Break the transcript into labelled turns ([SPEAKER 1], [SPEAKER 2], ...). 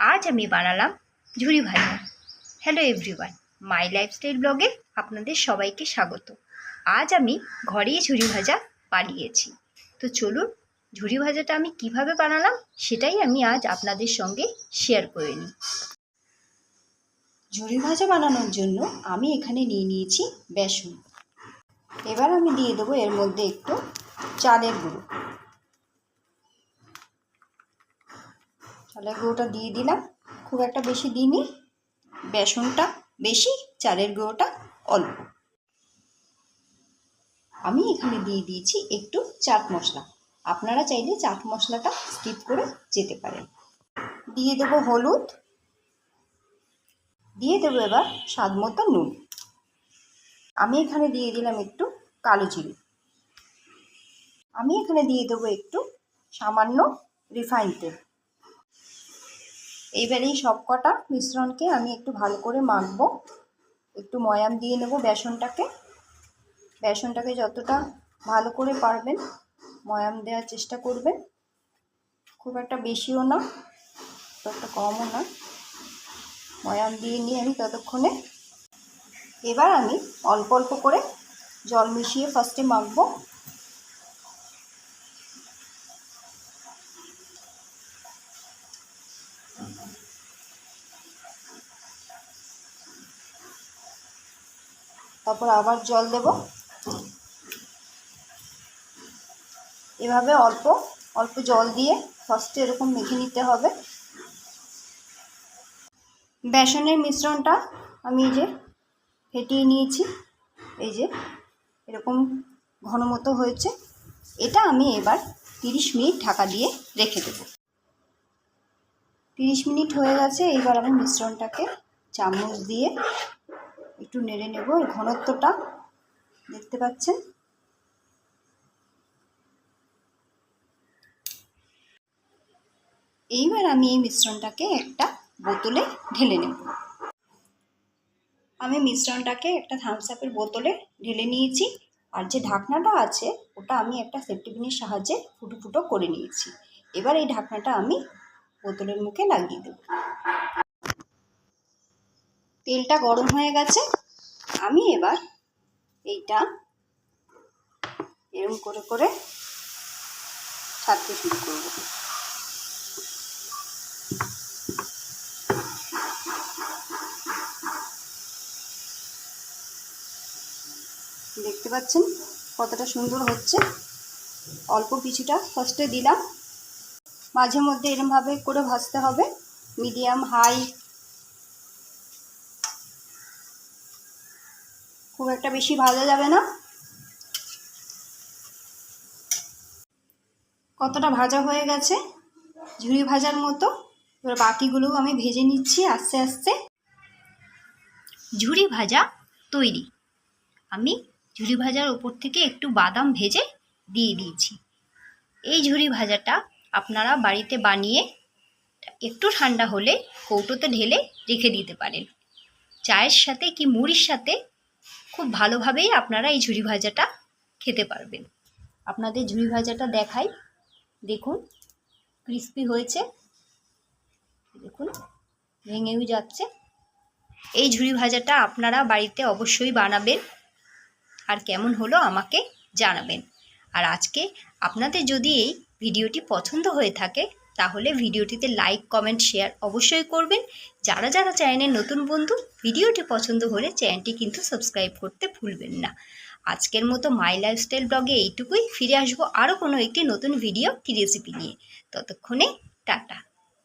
[SPEAKER 1] আজ আমি বানালাম ঝুরি ভাজা। হ্যালো এভরিওয়ান মাই লাইফস্টাইল ব্লগে আপনাদের সবাইকে স্বাগত। আজ আমি ঘরেই ঝুরি ভাজা বানিয়েছি। তো চলুন, ঝুরি ভাজাটা আমি কীভাবে বানালাম সেটাই আমি আজ আপনাদের সঙ্গে শেয়ার করে নিই।
[SPEAKER 2] ঝুরি ভাজা বানানোর জন্য আমি এখানে নিয়ে নিয়েছি বেসন। এবার আমি দিয়ে দেবো এর মধ্যে একটু চালের গুঁড়ো। চালের গুঁড়োটা দিয়ে দিলাম। খুব একটা বেশি দিইনি। বেসনটা বেশি, চালের গুঁড়োটা অল্প। আমি এখানে দিয়ে দিয়েছি একটু চাট মশলা। আপনারা চাইলে চাট মশলাটা স্কিপ করে যেতে পারেন। দিয়ে দেবো হলুদ। দিয়ে দেবো এবার স্বাদ মতো নুন। আমি এখানে দিয়ে দিলাম একটু কালো জিরে। আমি এখানে দিয়ে দেবো একটু সামান্য রিফাইন তেল। এইবার এই সব কটা মিশ্রণকে আমি একটু ভালো করে মাখবো। একটু ময়াম দিয়ে নেব বেসনটাকে। বেসনটাকে যতটা ভালো করে পারবেন ময়াম দেওয়ার চেষ্টা করবেন। খুব একটা বেশিও না, খুব একটা কমও না। ময়াম দিয়ে নিয়ে আমি ততক্ষণে এবার আমি অল্প অল্প করে জল মিশিয়ে ফার্স্টে মাখবো। তারপর আবার জল দেব। এভাবে অল্প অল্প জল দিয়ে ফার্স্টে এরকম মেখে নিতে হবে। বেসনের মিশ্রণটা আমি এই যে ফেটিয়ে নিয়েছি। এই যে এরকম ঘন মতো হয়েছে। এটা আমি এবার তিরিশ মিনিট ঢাকা দিয়ে রেখে দেবো। তিরিশ মিনিট হয়ে গেছে এবার আমি মিশ্রণটাকে চামচ দিয়ে একটু নেড়ে নেব এই ঘনত্বটা দেখতে পাচ্ছেন? এইবার আমি এই মিশ্রণটাকে একটা বোতলে ঢেলে নেব। আমি মিশ্রণটাকে একটা থামস আপের বোতলে ঢেলে নিয়েছি, আর যে ঢাকনাটা আছে, ওটা আমি একটা সেফটিপিনের সাহায্যে ফুটো ফুটো করে নিয়েছি। এবার এই ঢাকনাটা আমি বোতলের মুখে লাগিয়ে দেব। তেলটা গরম হয়ে গেছে। আমি এবার এইটা এরম করে করে ছাড়তে শুরু করব। দেখতে পাচ্ছেন কতটা সুন্দর হচ্ছে। অল্প কিছুটা ফার্স্টে দিলাম। মাঝে মধ্যে এরমভাবে করে ভাজতে হবে। মিডিয়াম হাই খুব একটা বেশি ভাজা যাবে না। কতটা ভাজা হয়ে গেছে? ঝুড়ি ভাজার মতো। এবার বাকিগুলো আমি ভেজে নিচ্ছি আস্তে আস্তে।
[SPEAKER 1] ঝুড়ি ভাজা তৈরি। আমি ঝুড়ি ভাজার ওপর থেকে একটু বাদাম ভেজে দিয়ে দিয়েছি। এই ঝুড়ি ভাজাটা আপনারা বাড়িতে বানিয়ে একটু ঠান্ডা হলে কৌটোতে ঢেলে রেখে দিতে পারেন। চায়ের সাথে কি মুড়ির সাথে খুব ভালোভাবেই আপনারা এই ঝুরি ভাজাটা খেতে পারবেন। আপনাদের ঝুরি ভাজাটা দেখাই। দেখুন ক্রিস্পি হয়েছে। দেখুন, ভেঙেও যাচ্ছে। এই ঝুরি ভাজাটা আপনারা বাড়িতে অবশ্যই বানাবেন। আর কেমন হলো আমাকে জানাবেন। আর আজকে আপনাদের যদি এই ভিডিওটি পছন্দ হয়ে থাকে তাহলে ভিডিওটিতে লাইক কমেন্ট শেয়ার অবশ্যই করবেন। যারা যারা চ্যানেলের নতুন বন্ধু, ভিডিওটি পছন্দ হলে চ্যানেলটি কিন্তু সাবস্ক্রাইব করতে ভুলবেন না। আজকের মতো মাই লাইফস্টাইল ব্লগে এইটুকুই। ফিরে আসব আরও কোনো একটি নতুন ভিডিও কি রেসিপি নিয়ে। ততক্ষণে, টাটা।